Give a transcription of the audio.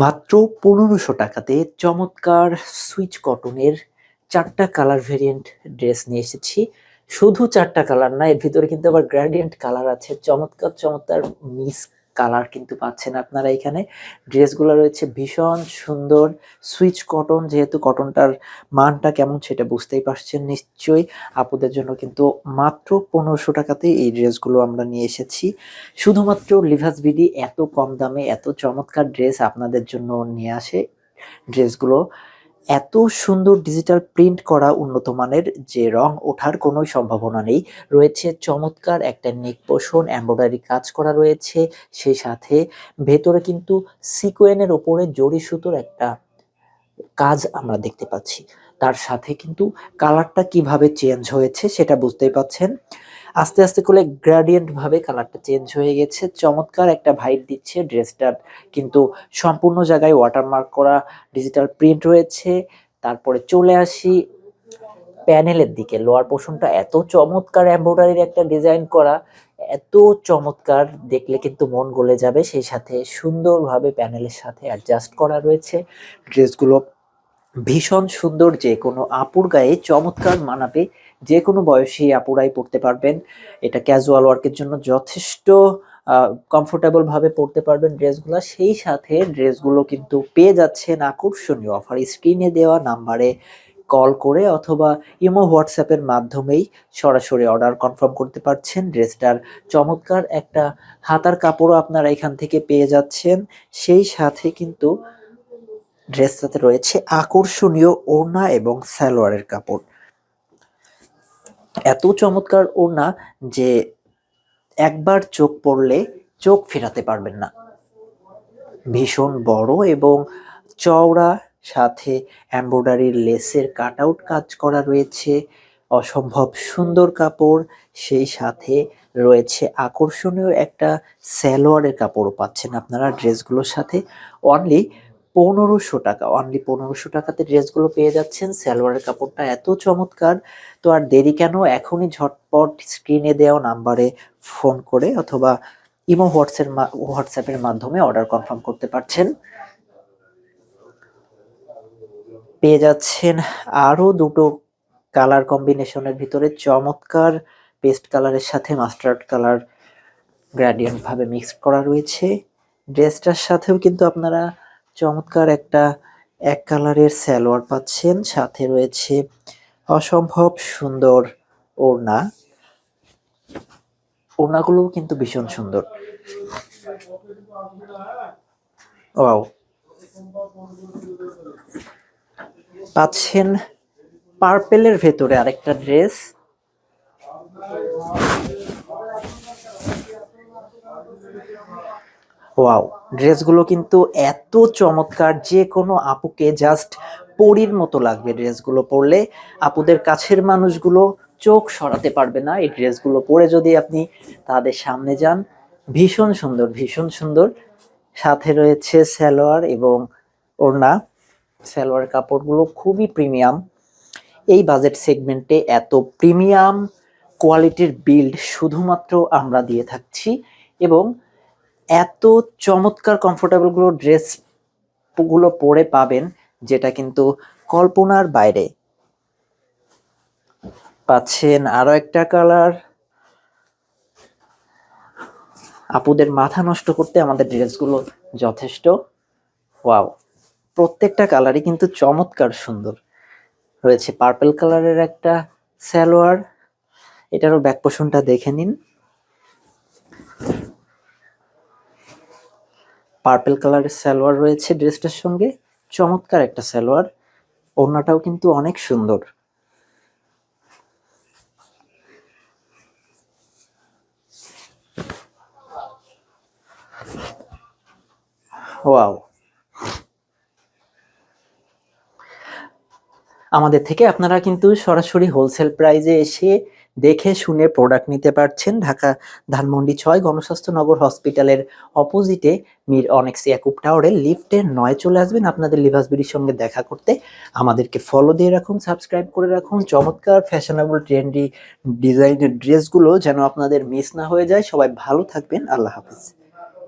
মাত্র পনেরোশো টাকাতে চমৎকার সুইচ কটনের চারটা কালার ভেরিয়েন্ট ড্রেস নিয়ে এসেছি। শুধু চারটা কালার না, এর ভিতরে কিন্তু আবার গ্র্যাডিয়েন্ট কালার আছে। চমৎকার চমৎকার মিস কালার কিন্তু পাচ্ছেন আপনারা এখানে। ড্রেসগুলো রয়েছে ভীষণ সুন্দর। সুইচ কটন, যেহেতু কটনটার মানটা কেমন সেটা বুঝতেই পারছেন নিশ্চয়ই। আপুদের জন্য কিন্তু মাত্র পনেরোশো টাকাতে এই ড্রেসগুলো আমরা নিয়ে এসেছি। শুধুমাত্র লিভাস বিডি এত কম দামে, এত চমৎকার ড্রেস আপনাদের জন্য নিয়ে আসে ড্রেসগুলো। এত সুন্দর ডিজিটাল প্রিন্ট করা উন্নত মানের যে রং ওঠার কোনো সম্ভাবনা নেই। রয়েছে চমৎকার একটা নেক পোষণ এমব্রয়ডারি কাজ করা রয়েছে। সেই সাথে ভেতরে কিন্তু সিকোয়েনের ওপরে জড়ি সুতোর একটা কাজ আমরা দেখতে পাচ্ছি। তার সাথে কিন্তু কালারটা কীভাবে চেঞ্জ হয়েছে সেটা বুঝতেই পাচ্ছেন। আস্তে আস্তে করে গ্রাডিয়েন্ট ভাবে কালারটা চেঞ্জ হয়ে গেছে। চমৎকার একটা ভাইব দিচ্ছে ড্রেসটার কিন্তু সম্পূর্ণ জায়গায় ওয়াটারমার্ক করা ডিজিটাল প্রিন্ট রয়েছে। তারপরে চলে আসি প্যানেলের দিকে। লোয়ার পোর্শনটা এত চমৎকার এমব্রয়ডারির একটা ডিজাইন করা। এত চমৎকার দেখলে কিন্তু মন গলে যাবে। সেই সাথে সুন্দরভাবে প্যানেলের সাথে অ্যাডজাস্ট করা রয়েছে। ড্রেসগুলো ভীষণ সুন্দর যে কোনো আপুর গায়ে চমৎকার মানাবে। যে কোনো বয়সী আপুরাই পড়তে পারবেন। এটা ক্যাজুয়াল ওয়ার্কের জন্য যথেষ্ট কমফোর্টেবল ভাবে পড়তে পারবেন ড্রেসগুলো। সেই সাথে ড্রেসগুলো কিন্তু পেয়ে যাচ্ছেন আকর্ষণীয় অফার স্ক্রিনে দেওয়া নাম্বারে কল করে অথবা ইমো হোয়াটসঅ্যাপের মাধ্যমেই সরাসরি অর্ডার কনফার্ম করতে পারছেন। ড্রেসটার চমৎকার একটা হাতার কাপড়ও আপনারা এখান থেকে পেয়ে যাচ্ছেন। সেই সাথে কিন্তু ড্রেসটাতে রয়েছে আকর্ষণীয় ওড়না এবং সালোয়ারের কাপড়। এত চমৎকার ওড়না যে একবার চোখ পড়লে চোখ ফেরাতে পারবেন না। ভীষণ বড় এবং চওড়া, সাথে এমব্রয়ডারির লেসের কাট আউট কাজ করা রয়েছে। অসম্ভব সুন্দর কাপড়, সেই সাথে রয়েছে আকর্ষণীয় একটা স্যালোয়ারের কাপড়ও পাচ্ছেন আপনারা ড্রেসগুলোর সাথে। অনলি পনেরোশো টাকা অনলি পনেরোশো টাকাতে ড্রেসগুলো পেয়ে যাচ্ছেন। সালোয়ারের কাপড়টা এত চমৎকার। তো আর দেরি কেন? এখনই ঝটপট স্ক্রিনে দেওয়া নাম্বারে ফোন করে অথবা ইমো হোয়াটসঅ্যাপ হোয়াটসঅ্যাপের মাধ্যমে অর্ডার কনফার্ম করতে পারছেন। পেয়ে যাচ্ছেন আরও দুটো কালার কম্বিনেশনের ভিতরে চমৎকার পেস্ট কালারের সাথে মাস্টার্ড কালার গ্র্যাডিয়েন্ট ভাবে মিক্সড করা রয়েছে। ড্রেসটার সাথেও কিন্তু আপনারা চমৎকার একটা এক কালারের সালোয়ার পাচ্ছেন। সাথে রয়েছে অসম্ভব সুন্দর ওড়না। ওড়নাগুলো কিন্তু ভীষণ সুন্দর। পাচ্ছেন পার্পেলের ভেতরে আরেকটা ড্রেস। ওয়াও ড্রেসগুলো কিন্তু এত চমৎকার যে কোনো আপুকে জাস্ট পরীর মতো লাগবে। ড্রেসগুলো পরলে আপুদের কাছের মানুষগুলো চোখ সরাতে পারবে না। এই ড্রেসগুলো পরে যদি আপনি তাদের সামনে যান, ভীষণ সুন্দর ভীষণ সুন্দর। সাথে রয়েছে সালোয়ার এবং ওড়না। সালোয়ার কাপড়গুলো খুবই প্রিমিয়াম। এই বাজেট সেগমেন্টে এত প্রিমিয়াম কোয়ালিটির বিল্ড শুধুমাত্র আমরা দিয়ে থাকছি এবং এত চমৎকার কমফোর্টেবলগুলো ড্রেসগুলো পরে পাবেন, যেটা কিন্তু কল্পনার বাইরে। পাচ্ছেন আরও একটা কালার আপুদের মাথা নষ্ট করতে আমাদের ড্রেসগুলো যথেষ্ট। ওয়াও প্রত্যেকটা কালারই কিন্তু চমৎকার সুন্দর। রয়েছে পার্পল কালারের একটা সালোয়ার। এটারও ব্যাক পোষণটা দেখে নিন। পার্পল কালারের সালোয়ার রয়েছে ড্রেসটার সঙ্গে। চমৎকার একটা সালোয়ার। ওড়নাটাও কিন্তু অনেক সুন্দর। ওয়াও। আমাদের থেকে আপনারা কিন্তু সরাসরি হোলসেল প্রাইজে এসে দেখে শুনে প্রোডাক্ট নিতে পারছেন ঢাকা ধানমন্ডি ছয় গণস্বাস্থ্য নগর হসপিটালের অপোজিটে মির অনেক্স ইয়াকুব টাওয়ারের লিফটে নয় চলে আসবেন। আপনাদের লিভাস বিডির সঙ্গে দেখা করতে আমাদেরকে ফলো দিয়ে রাখুন সাবস্ক্রাইব করে রাখুন। চমৎকার ফ্যাশনেবল ট্রেন্ডি ডিজাইনের ড্রেসগুলো যেন আপনাদের মিস না হয়ে যায়। সবাই ভালো থাকবেন। আল্লাহ হাফিজ।